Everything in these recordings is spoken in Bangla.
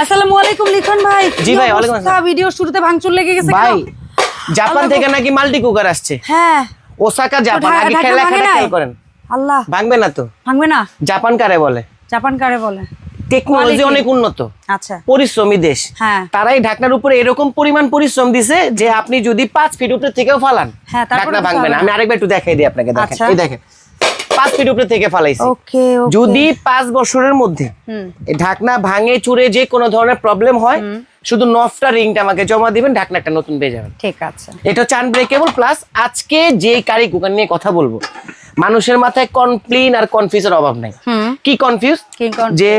আসসালামু আলাইকুম লিখন ভাই জি ভাই, ওয়ালাইকুম আসসালাম। ভিডিও শুরুতে ভাঙচুর লেগে গেছে ভাই জাপান থেকে নাকি মাল্টি কুকার আসছে? হ্যাঁ। ওসাকা জাপান আগে খেলা খেলা নাই? করেন। আল্লাহ। ভাঙবে না তো? ভাঙবে না? জাপান কারে বলে? জাপান কারে বলে? টেকনোলজি অনেক উন্নত। আচ্ছা। পরিশ্রমী দেশ। হ্যাঁ। তারাই ঢাকনার উপরে এরকম পরিমাণ পরিশ্রম দিছে যে আপনি যদি পাঁচ ফিট উপরে থেকেও ফালান হ্যাঁ, ঢাকনা ভাঙবে না। আমি আরেকবার একটু দেখাই দিই আপনাকে দেখেন। আচ্ছা। এই দেখেন। পাঁচ ফিট উপরে থেকে ফালাইছি। যদি পাঁচ বছরের মধ্যে ঢাকনা ভাঙে চুরে যে কোনো ধরনের প্রবলেম হয় শুধু নফটা রিংটা আমাকে জমা দিবেন ঢাকনা একটা নতুন পেয়ে যাবেন। ঠিক আছে। এটা হচ্ছে আনব্রেকেবল প্লাস আজকে যে কারি কুকার নিয়ে কথা বলব মানুষের মাথায় কমপ্লেন আর কনফিউজের অভাব নাই। কি কনফিউজ যে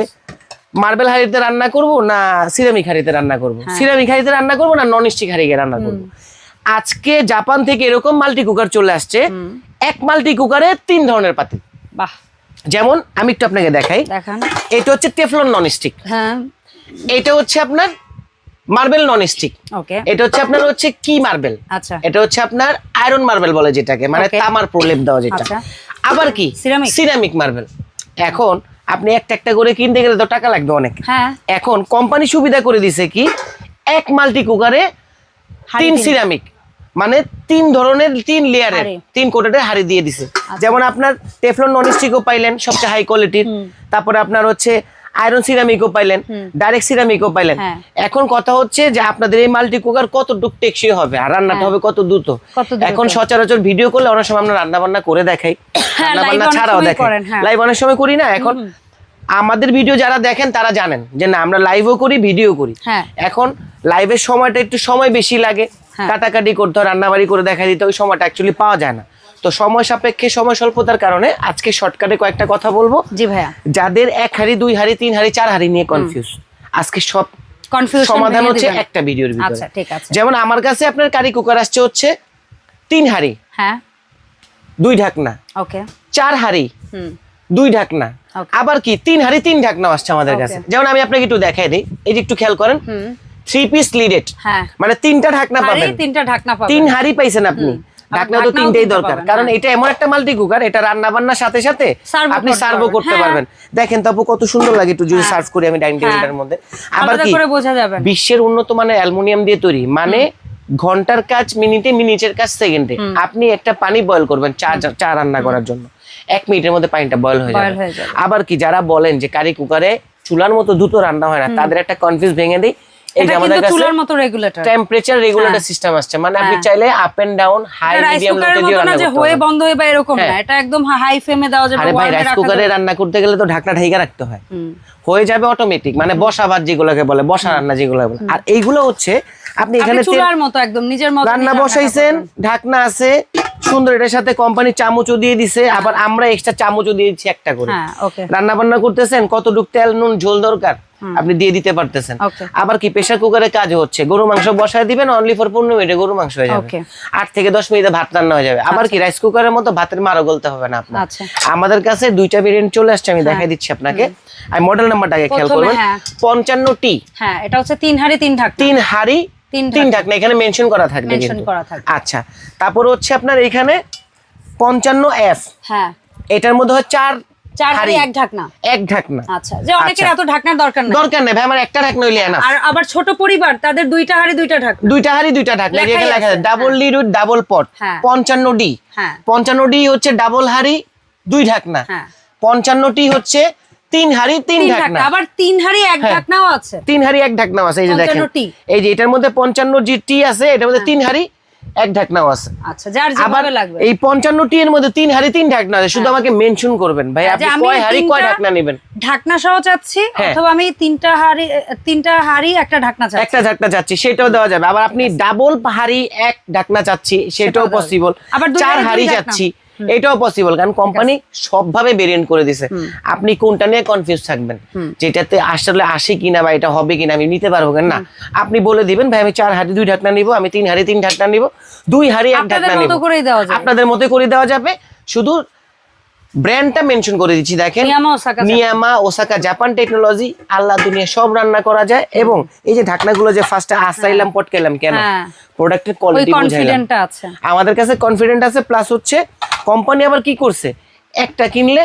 মার্বেল হাড়িতে রান্না করব না সিরামিক হাড়িতে রান্না করব? হ্যাঁ। সিরামিক হাড়িতে রান্না করব না নন স্টিক হাড়িতে রান্না করব? আজকে জাপান থেকে এরকম মাল্টি কুকার চলে আসছে এক মাল্টি কুকারে তিন ধরনের পাতিল বাহ। যেমন আমি একটু আপনাকে দেখাই। দেখান। এটা হচ্ছে টেফলন নন স্টিক হ্যাঁ। এটা হচ্ছে আপনার মার্বেল নন স্টিক ওকে। এটা হচ্ছে আপনার হচ্ছে কি মার্বেল? আচ্ছা। এটা হচ্ছে আপনার আয়রন মার্বেল বলে যেটাকে মানে. তামার প্রলেপ দেওয়া যেটা। আচ্ছা। আবার কি? Ceramic marble. এখন আপনি একটা একটা করে কিনতে গেলে তো টাকা লাগবে অনেক। হ্যাঁ। এখন কোম্পানি সুবিধা করে দিছে কি এক মাল্টি কুকারে তিন। সিরামিক মানে তিন ধরনের তিন লেয়ারের তিন কোটের হাড়ি দিয়ে দিছে। যেমন আপনার টেফলন নন স্টিকও পাইলেন সবচেয়ে হাই কোয়ালিটির তারপরে আপনার হচ্ছে আয়রন সিরামিকও পাইলেন ডাইরেক্ট সিরামিকও পাইলেন। হ্যাঁ। এখন কথা হচ্ছে যে আপনাদের এই মাল্টি কুকার কতটুক টেকসই হবে আর রান্নাটা হবে কত দ্রুত? হ্যাঁ। এখন সচরাচর ভিডিও করলে অনেক সময় আমরা রান্না বান্না করে দেখাই হ্যাঁ, রান্না বান্না ছাড়াও দেখাই। হ্যাঁ। লাইভ অনেক সময় করি না এখন আমাদের ভিডিও যারা দেখেন তারা জানেন যে না আমরা লাইভও করি ভিডিও করি। হ্যাঁ। এখন লাইভের সময়টা একটু সময় বেশি লাগে হ্যাঁ। কাটাকাটি করতে হয় রান্নাবাড়ি করে দেখা দিতে ওই সময়টা অ্যাকচুয়ালি পাওয়া যায় না। তো সময় সাপেক্ষে সময় স্বল্পতার কারণে আজকে শর্টকাটে কয়েকটা কথা বলব। জি ভাইয়া। যাদের এক হাড়ি দুই হাড়ি তিন হাড়ি চার হাড়ি নিয়ে কনফিউজ আজকে সব কনফিউশন সমাধান হচ্ছে একটা ভিডিওর ভিতরে। আচ্ছা ঠিক আছে। যেমন আমার কাছে আপনার কারি কুকার আসছে হচ্ছে তিন হাড়ি। হ্যাঁ। দুই ঢাকনা। ওকে। চার হাড়ি। হুম। দুই ঢাকনা। আবার কি? তিন হাড়ি তিন ঢাকনা আসছে আমাদের কাছে। যেমন আমি আপনাকে একটু দেখাই দিই। এই যে একটু খেয়াল করেন। হুম। থ্রি পিস লিডেড হ্যাঁ। মানে তিনটা ঢাকনা পাবেন। তিনটা ঢাকনা পাবেন। তিন হাড়ি পাইছেন আপনি। ঢাকনা তো তিনটেই দরকার। কারণ হ্যাঁ। এটা এমন একটা মাল্টি কুকার এটা রান্না বান্নার সাথে সাথে আপনি সার্ভও করতে হ্যাঁ। পারবেন। দেখেন তো কত সুন্দর লাগে একটু যদি সার্ভ করি আমি ডাইনিং টেবিলটার হ্যাঁ। মধ্যে। আবার কি? বিশ্বের উন্নত মানের অ্যালুমিনিয়াম দিয়ে তৈরি। মানে ঘণ্টার কাজ মিনিটে মিনিটের কাজ সেকেন্ডে। আপনি একটা পানি বয়ল করবেন চা চা রান্না করার জন্য। এক মিনিটের মধ্যে পানিটা বয়ল হয়ে যাবে। আবার কি যারা বলেন যে কারি কুকারে চুলার মতো দ্রুত রান্না হয় না তাদের একটা কনফিউজ ভেঙে দিই। এই এটা আমাদের কাছে চুলার মতো রেগুলেটর টেম্পারেচার রেগুলেটর সিস্টেম আসছে। মানে আপনি চাইলে up and down high medium লোতে দিয়ে না রান্না যে করতে হয়ে বন্ধ হয়ে বা এরকম না হ্যাঁ। এটা একদম হাই ফ্লেমে দেওয়া যাবে আরে ভাই রাইস কুকারে রান্না করতে গেলে তো ঢাকনা ঢাইকা রাখতে হয়। হয়ে যাবে অটোমেটিক মানে বসা ভাত যেগুলোকে বলে বসা রান্না যেগুলো বলে। আর এইগুলো হচ্ছে আপনি এখানে চুলার মতো একদম নিজের মতো রান্না বসাইছেন ঢাকনা আছে সুন্দর এটার সাথে কোম্পানি চামচও দিয়ে দিছে আবার আমরা এক্সট্রা চামচও দিয়ে দিচ্ছি একটা করে। হ্যাঁ রান্না বান্না করতেছেন কতটুক তেল নুন ঝোল দরকার? আপনি দিয়ে দিতে পারতেছেন। আবার কি প্রেসার কুকারে কাজ হচ্ছে গরু মাংস বসায় দিবেন অনলি ফর পনেরো মিনিটে গরু মাংস হয়ে যাবে। আট থেকে দশ মিনিটে ভাত রান্না হয়ে যাবে। আবার কি রাইস কুকারের মতো ভাতের মারও গলতে হবে না আপনার। আচ্ছা। আমাদের কাছে দুইটা ভেরিয়েন্ট চলে আসছে আমি দেখাই দিচ্ছি আপনাকে। আমি মডেল নাম্বারটাকে খেয়াল করবেন। হ্যাঁ। পঞ্চান্ন টি হ্যাঁ এটা হচ্ছে তিন হাড়ি তিন ঢাকনা। তিন হাড়ি তিন ঢাকনা। এখানে মেনশন করা থাকবে। আচ্ছা তারপর হচ্ছে আপনার এখানে পঞ্চান্ন এফ হ্যাঁ। এটার মধ্যে হয় চার চার হাড়ি হাঁড়ি এক ঢাকনা। এক ঢাকনা। আচ্ছা যে অনেকের আচ্ছা। এত ঢাকনার দরকার নাই। দরকার নেই ভাই আমার একটা ঢাকনা হইলে না আর আবার ছোট পরিবার তাদের দুইটা হাড়ি দুইটা ঢাকনা। দুইটা হাড়ি দুইটা ঢাকনা লেখাই লেখা আছে, আছে ডাবল লিড ডাবল পট হ্যাঁ। ডি হ্যাঁ। ডি হচ্ছে ডাবল হাড়ি দুই ঢাকনা। হ্যাঁ। পঞ্চান্ন টি হচ্ছে তিন হাড়ি তিন ঢাকনা। আবার তিন হাড়ি এক হ্যাঁ। ঢাকনাও আছে। তিন হাড়ি এক ঢাকনাও আছে এই যে দেখেন। এই যে এটার মধ্যে পঞ্চান্ন জি টি আছে এটার মধ্যে তিন হাড়ি এক ঢাকনাও আছে। আচ্ছা যার যেভাবে লাগবে। এই পঞ্চান্ন টি এর মধ্যে তিন হাড়ি তিন ঢাকনা আছে শুধু আমাকে মেনশন করবেন ভাই হ্যাঁ, আপনি কয় হাড়ি কয় ঢাকনা নেবেন? ঢাকনা সহ চাচ্ছি হ্যাঁ। অথবা আমি তিনটা হাড়ি তিনটা হাড়ি একটা ঢাকনা চাচ্ছি। একটা ঢাকনা চাচ্ছি সেটাও দেওয়া যাবে। আবার আপনি ডাবল হাড়ি এক ঢাকনা চাচ্ছি সেটাও পসিবল আবার চার হাড়ি চাচ্ছি। এটাও পসিবল কারণ কোম্পানি সবভাবে ভেরিয়েন্ট করে দিছে। আপনি কোনটা নিয়ে কনফিউজ থাকবেন? যেটাতে আসলে আসে কিনা বা এটা হবে কিনা আমি নিতে পারব কিনা? না আপনি বলে দিবেন ভাই আমি চার হাড়ি দুই ঢাকনা নিব আমি তিন হাড়ি তিন ঢাকনা নিব দুই হাড়ি এক ঢাকনা নিব। আপনাদের মতো করে দেওয়া যাবে। শুধু ব্র্যান্ডটা মেনশন করে দিচ্ছি দেখেন। নিয়ামা Osaka Japan. Osaka Japan technology আল্লাহ দুনিয়া সব রান্না করা যায় এবং এই যে ঢাকনাগুলো যে ফার্স্টে আসাইলাম পটকেলাম কেন? হ্যাঁ। প্রোডাক্টের কোয়ালিটি বুঝাইলাম। আমাদের কাছে কনফিডেন্ট আছে প্লাস হচ্ছে কোম্পানি আবার কি করছে? একটা কিনলে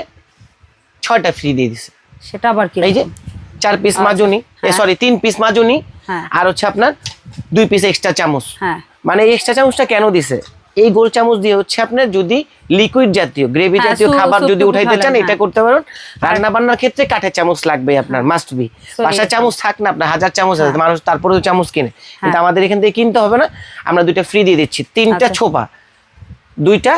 ছয়টা ফ্রি দিয়ে দিছে। সেটা আবার কি এই যে চার পিস মাজুনি হ্যাঁ। সরি তিন পিস মাজুনি হ্যাঁ। আর হচ্ছে আপনার দুই পিস এক্সট্রা চামচ। হ্যাঁ। মানে এক্সট্রা চামচটা কেন দিছে? এই গোল চামচ দিয়ে হচ্ছে আপনার যদি লিকুইড জাতীয় গ্রেভি হ্যাঁ, জাতীয় খাবার যদি উঠাইতে চান এটা হ্যাঁ। করতে পারেন। রান্না বান্নার ক্ষেত্রে কাঠের চামচ লাগবে আপনার মাস্ট বি বাসায় চামচ থাক না আপনার হাজার চামচ আছে মানুষ তারপরেও চামচ কিনে। কিন্তু হ্যাঁ। আমাদের এখান থেকে কিনতে হবে না আমরা দুইটা ফ্রি দিয়ে দিচ্ছি। তিনটা আচ্ছা। ছোপা দুইটা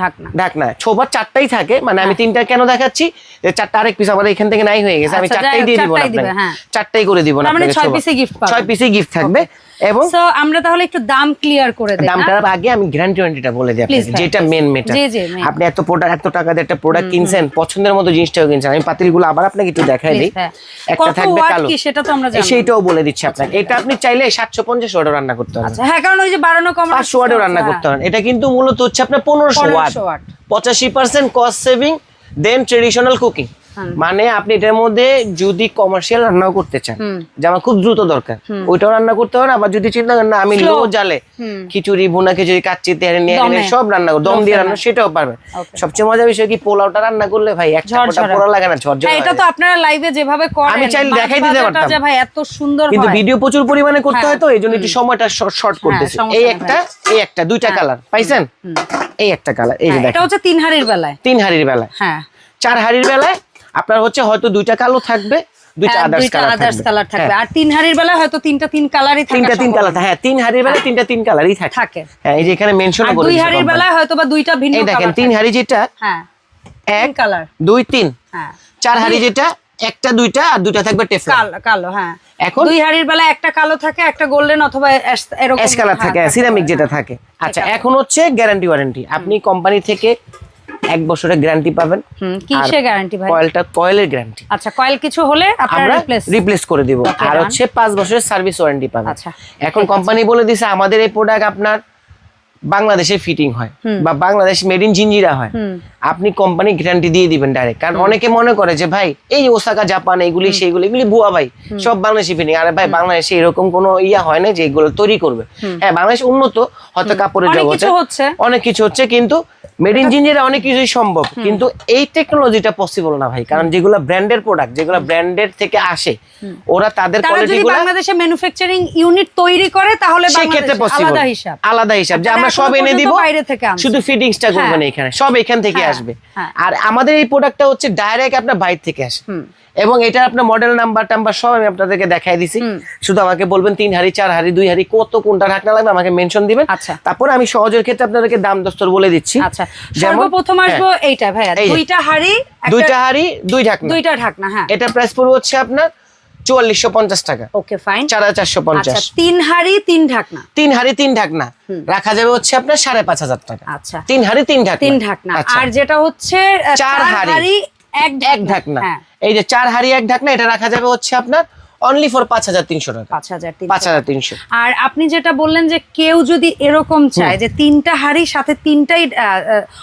ঢাকনা। ঢাকনা। ছোপা চারটাই থাকে মানে আমি তিনটা কেন দেখাচ্ছি? যে চারটা আরেক পিস আমাদের এখান থেকে নাই হয়ে গেছে আমি আচ্ছা, চারটাই দিয়ে দিব না চারটাই দিবে, আপনাকে হ্যাঁ। চারটাই করে দিব না মানে ছয় পাবেন। ছয় পিসে গিফট থাকবে। এবং সো আমরা তাহলে একটু দাম ক্লিয়ার করে দেই না? দামটার আগে আমি গ্যারান্টি ওয়ারেন্টিটা বলে দিই আপনাকে যেটা মেন মেটা জি, জি, main. আপনি এত প্রোডাক্ট এত টাকা দিয়ে একটা প্রোডাক্ট কিনছেন পছন্দের মতো জিনিসটাও কিনছেন আমি পাতিলগুলো আবার আপনাকে একটু দেখাই দিই হ্যাঁ। একটা থাকবে কালো সেটা তো আমরা জানি। সেইটাও বলে দিচ্ছি আপনাকে এটা আপনি চাইলে সাতশো পঞ্চাশ ওয়াটও রান্না করতে পারবেন আচ্ছা হ্যাঁ কারণ ওই যে বাড়ানো কমানো পাঁচশো ওয়াটেও রান্না হ্যাঁ। করতে পারেন এটা কিন্তু মূলত হচ্ছে আপনার পনেরোশো ওয়াট 1500 watt। পঁচাশি percent cost saving then traditional cooking মানে আপনি এটার মধ্যে যদি কমার্শিয়াল রান্নাও করতে চান যে আমার খুব দ্রুত দরকার ওইটাও রান্না করতে পারেন আবার যদি চিন্তা করেন না আমি লো জালে খিচুড়ি ভুনা খিচুড়ি কাচ্চি তেহারি নিয়ে সব রান্না করো দম দিয়ে রান্না সেটাও পারবেন সবচেয়ে মজার বিষয় কি পোলাওটা রান্না করলে ভাই এক ঝরঝরা। পোড়া লাগে না ঝরঝরা হ্যাঁ, এটা তো আপনারা লাইভে যেভাবে করেন আমি চাইলে দেখাই দিতে পারতাম। যে ভাই এত সুন্দর কিন্তু ভিডিও প্রচুর পরিমাণে করতে হ্যাঁ, হয় তো এই জন্য একটু সময়টা শর্ট করতেছি। এই একটা এই একটা দুইটা কালার পাইছেন? এই একটা কালার এই যে হ্যাঁ, এটা হচ্ছে তিন হাড়ির বেলায়। তিন হাড়ির বেলায়। হ্যাঁ। চার হাড়ির বেলায় আপনার হচ্ছে হয়তো দুইটা কালো থাকবে দুইটা হ্যাঁ, আদার্স কালার থাকবে। কালার হ্যাঁ, আর তিন হাড়ির হয়তো তিনটা তিন কালারই থাকা তিনটা তিন কালার হ্যাঁ। তিন হাড়ির তিনটা তিন কালারই থাকে। থাকে। হ্যাঁ এই যে এখানে মেনশন করে দুই হাড়ির company। বেলায় হয়তো বা দুইটা ভিন্ন দেখেন তিন হাড়ি যেটা হ্যাঁ এক কালার দুই তিন। হ্যাঁ। চার হাড়ি যেটা একটা দুইটা আর দুইটা থাকবে টেফলন কালো হ্যাঁ। এখন- দুই হাড়ির বেলায় একটা কালো থাকে একটা গোল্ডেন অথবা ash- এরকম অ্যাশ কালার থাকে সিরামিক যেটা থাকে। আচ্ছা এখন হচ্ছে গ্যারান্টি ওয়ারেন্টি আপনি কোম্পানি থেকে এক বছরের গ্যারান্টি পাবেন। কিসের গ্যারান্টি ভাই? কয়েলটা কয়েলের গ্যারান্টি আচ্ছা কয়েল কিছু হলে আমরা রিপ্লেস করে দিব। আর হচ্ছে পাঁচ বছরের সার্ভিস ওয়ারেন্টি পাবেন। আচ্ছা, এখন কোম্পানি বলে দিছে আমাদের এই প্রোডাক্ট আপনার বাংলাদেশে ফিটিং হয় বা বাংলাদেশ মেড ইন জিঞ্জিরা হয়। আপনি কোম্পানি গ্যারান্টি দিয়ে দিবেন ডাইরেক্ট কারণ অনেকে মনে করে যে ভাই এই ওসাকা জাপান এগুলি সেইগুলি এগুলি ভুয়া ভাই সব বাংলাদেশি ফিটিং আরে ভাই বাংলাদেশে এরকম কোনো ইয়া হয় না যে এগুলো তৈরি করবে। হ্যাঁ বাংলাদেশ উন্নত হয়তো কাপড়ের জগতে হচ্ছে। অনেক কিছু হচ্ছে কিন্তু মেড ইন জিঞ্জিরা অনেক কিছুই সম্ভব কিন্তু এই টেকনোলজিটা পসিবল না ভাই কারণ যেগুলো ব্র্যান্ডের প্রোডাক্ট যেগুলো ব্র্যান্ডের থেকে আসে ওরা তাদের কোয়ালিটিগুলো বাংলাদেশে ম্যানুফ্যাকচারিং ইউনিট তৈরি করে তাহলে সেক্ষেত্রে পসিবল আলাদা হিসাব। আলাদা হিসাব যে আমরা সব এনে দিব বাইরে থেকে। শুধু ফিটিংসটা করবেন হ্যাঁ। এখানে সব এখান থেকে হ্যাঁ, আসবে। হ্যাঁ। আর আমাদের এই প্রোডাক্টটা হচ্ছে ডাইরেক্ট আপনার বাইরে থেকে আসে। এবং এটা আপনার মডেল নাম্বার টাম্বার সব আমি আপনাদেরকে দেখাই দিছি। শুধু আমাকে বলবেন তিন হাড়ি চার হাড়ি দুই হাড়ি কত কোনটা ঢাকনা লাগবে আমাকে মেনশন দিবেন। আচ্ছা। তারপর আমি সহজের ক্ষেত্রে আপনাদেরকে দাম দস্তর বলে দিচ্ছি। আচ্ছা সর্বপ্রথম হ্যাঁ, আসব এইটা ভাইয়া দুইটা হাড়ি দুইটা হাড়ি দুই ঢাকনা। দুইটা ঢাকনা হ্যাঁ। এটা প্রাইস পড়বে হচ্ছে আপনার চুয়াল্লিশশো পঞ্চাশ টাকা। ওকে ফাইন চার হাজার চারশো পঞ্চাশ। তিন হাড়ি তিন ঢাকনা। তিন হাড়ি তিন ঢাকনা। রাখা যাবে হচ্ছে আপনার সাড়ে পাঁচ হাজার টাকা। আচ্ছা। তিন হাড়ি তিন ঢাকনা। তিন ঢাকনা। আর যেটা হচ্ছে চার হাঁড়ি। এক ঢাকনা। হ্যাঁ। এই যে চার হাড়ি এক ঢাকনা এটা রাখা যাবে হচ্ছে আপনার অনলি ফর পাঁচ হাজার তিনশো টাকা। পাঁচ হাজার তিনশো। পাঁচ হাজার তিনশো। আর আপনি যেটা বললেন যে কেউ যদি এরকম চায় যে তিনটা হাড়ির সাথে তিনটাই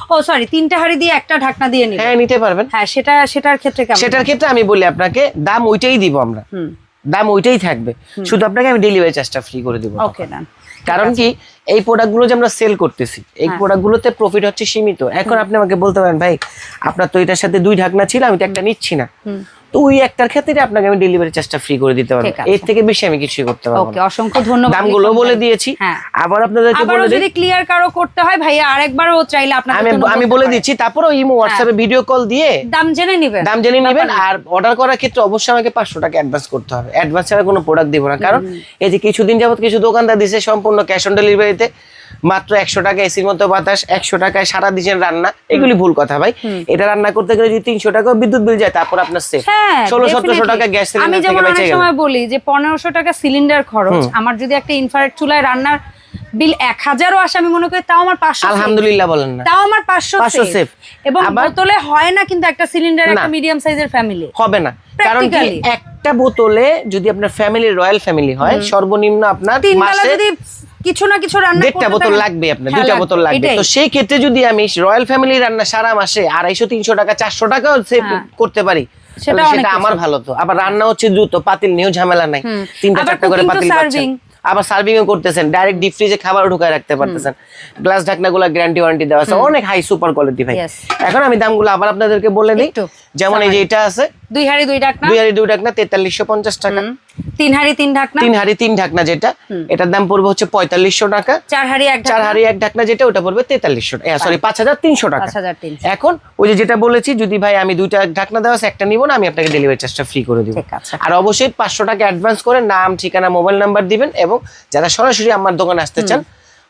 ও সরি তিনটা হাড়ি দিয়ে একটা ঢাকনা দিয়ে হ্যাঁ নিতে পারবেন। হ্যাঁ সেটা সেটার ক্ষেত্রে সেটার ক্ষেত্রে আমি বলি আপনাকে দাম ওইটাই দিব আমরা। হুম। দাম ওইটাই থাকবে। শুধু আপনাকে আমি ডেলিভারি চার্জটা ফ্রি করে দিব। ওকে ডান কারণ কি? এই প্রোডাক্টগুলো যে আমরা সেল করতেছি এই প্রোডাক্ট প্রোডাক্টগুলোতে প্রফিট হচ্ছে সীমিত। এখন আপনি আমাকে বলতে পারেন ভাই আপনার তো এটার সাথে দুই ঢাকনা ছিল আমি তো একটা নিচ্ছি না। তো ওই একটার ক্ষেত্রে আপনাকে আমি ডেলিভারি চার্জটা ফ্রি করে দিতে পারব। এর থেকে বেশি আমি কিছুই করতে পারব ওকে অসংখ্য ধন্যবাদ। দামগুলো বলে দিয়েছি। হ্যাঁ। আবার আপনাদেরকে বলে দিই। যদি ক্লিয়ার কারও করতে হয় ভাইয়া আরেকবারও চাইলে আপনাকে আমি আমি বলে। দিচ্ছি তারপরে ইমো হোয়াটসঅ্যাপে ভিডিও কল দিয়ে দাম জেনে নিবেন। দাম জেনে নেবেন। আর অর্ডার করার ক্ষেত্রে অবশ্যই আমাকে পাঁচশো টাকা অ্যাডভান্স করতে হবে। অ্যাডভান্স ছাড়া কোনো প্রোডাক্ট দিব না। কারণ এই যে কিছুদিন যাবত কিছু দোকানদার দিছে সম্পূর্ণ ক্যাশ অন ডেলিভারিতে মাত্র একশো টাকা এসির মতো বাতাস একশো টাকায় সারা দিচ্ছেন রান্না এগুলি ভুল কথা ভাই। এটা রান্না করতে গেলে যদি তিনশো টাকা বিদ্যুৎ বিল যায় তারপর আপনার সেফ ষোলো সতেরোশো টাকা গ্যাস আমি সিলিন্ডার যেমন অনেক সময় বলি যে পনেরোশো টাকা সিলিন্ডার খরচ। আমার যদি একটা ইনফ্রারেড চুলায় রান্নার বিল এক হাজারও আসে আমি মনে করি তাও আমার পাঁচশো আলহামদুলিল্লাহ বলেন না। তাও আমার পাঁচশো 500 save। save। এবং বোতলে হয় না কিন্তু একটা সিলিন্ডার একটা মিডিয়াম সাইজের ফ্যামিলি হবে না। কারণ কি একটা বোতলে যদি আপনার ফ্যামিলি রয়্যাল ফ্যামিলি হয় সর্বনিম্ন আপনার মাসে যদি কিছু না কিছু রান্না দেড়টা বোতল লাগবে আপনার হ্যাঁ, দুইটা বোতল লাগবে। তো সেই ক্ষেত্রে যদি আমি রয়্যাল ফ্যামিলি রান্না সারা মাসে আড়াইশো তিনশো টাকা চারশো টাকাও সেভ হ্যাঁ। করতে পারি সেটা আমার ভালো তো। আবার রান্না হচ্ছে দ্রুত পাতিল নিয়েও ঝামেলা নাই। তিনটা চারটা করে পাতিল। আবার সার্ভিংও করতেছেন ডাইরেক্ট ডিপ ফ্রিজে খাবার ঢুকায় রাখতে পারতেছেন। গ্লাস ঢাকনাগুলো গ্যারান্টি ওয়ারেন্টি দেওয়া আছে। অনেক হাই সুপার কোয়ালিটি ভাই। এখন আমি দামগুলো আবার আপনাদেরকে বলে দিই। যেমন এই যে এটা আছে দুই হাড়ি দুই ঢাকনা? দুই হাড়ি দুই ঢাকনা তেতাল্লিশশো পঞ্চাশ টাকা। হুম। তিন হাড়ি তিন ঢাকনা? তিন হাড়ি তিন ঢাকনা যেটা। এটার দাম পড়বে হচ্ছে পঁয়তাল্লিশশো টাকা। চার হাড়ি এক চার হাড়ি এক ঢাকনা যেটা ওটা পড়বে তেতাল্লিশশো সরি পাঁচ হাজার তিনশো টাকা। পাঁচ হাজার তিনশো। এখন ওই যে যেটা বলেছি যদি ভাই আমি দুইটা ঢাকনা দেওয়া একটা নিব না আমি আপনাকে ডেলিভারি চার্জটা ফ্রি করে দিব। আর অবশ্যই পাঁচশো টাকা অ্যাডভান্স করে নাম ঠিকানা মোবাইল নাম্বার দিবেন এবং যারা সরাসরি আমার দোকানে আসতে চান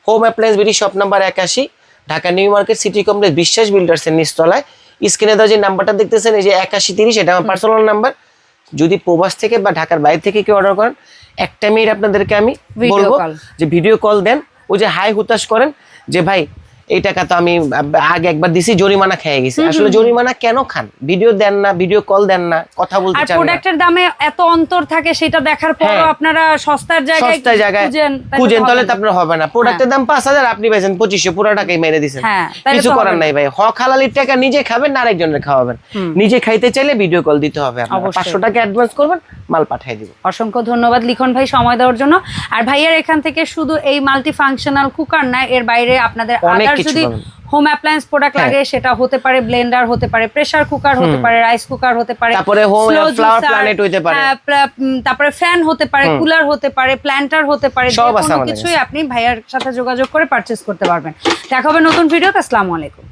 home appliance BD shop number একাশি Dhaka new market city complex Biswas builders এর নিচতলায় স্ক্রিনে দেওয়া যে নাম্বারটা দেখতেছেন এই যে একাশি তিরিশ এটা আমার পার্সোনাল নাম্বার যদি প্রবাস থেকে বা ঢাকার বাইরে থেকে কেউ অর্ডার করেন একটা মিনিট আপনাদেরকে আমি বলব যে ভিডিও কল দেন ওই যে হাই হুতাশ করেন যে ভাই এই টাকা তো আমি আগে একবার দিছি জরিমানা খেয়ে গেছি। আসলে জরিমানা কেন খান? ভিডিও দেন না ভিডিও কল দেন না কথা বলতে চান না। প্রোডাক্টের দামে এত অন্তর থাকে সেটা দেখার পরও হ্যাঁ। আপনারা সস্তার জায়গায় সস্তা জায়গায় খুঁজেন তাহলে তো আপনার হবে না। প্রোডাক্টের দাম পাঁচ হাজার আপনি পাইছেন পঁচিশশো পুরো টাকাই মেরে দিচ্ছেন হ্যাঁ, কিছু করার নাই ভাই। হক হালালির টাকা নিজে খাবেন না আরেকজনের খাওয়াবেন। নিজে খাইতে চাইলে ভিডিও কল দিতে হবে আপনার অবশ্যই। পাঁচশো টাকা অ্যাডভান্স করবেন মাল পাঠিয়ে দিব অসংখ্য ধন্যবাদ লিখন ভাই সময় দেওয়ার জন্য। আর ভাইয়ার এখান থেকে শুধু এই মাল্টি ফাংশনাল কুকার না এর বাইরে আপনাদের অনেক যদি হোম অ্যাপ্লায়েন্স প্রোডাক্ট। লাগে সেটা হতে পারে ব্লেন্ডার হতে পারে প্রেসার কুকার হতে পারে রাইস কুকার হতে পারে তারপরে হোম ফ্লাওয়ার প্ল্যানেট হতে পারে। তারপরে ফ্যান হতে পারে কুলার হতে পারে প্ল্যান্টার হতে পারে কোনো কিছুই আপনি ভাইয়ার সাথে যোগাযোগ করে পারচেজ করতে পারবেন। দেখা হবে নতুন ভিডিওতে আসসালামু আলাইকুম।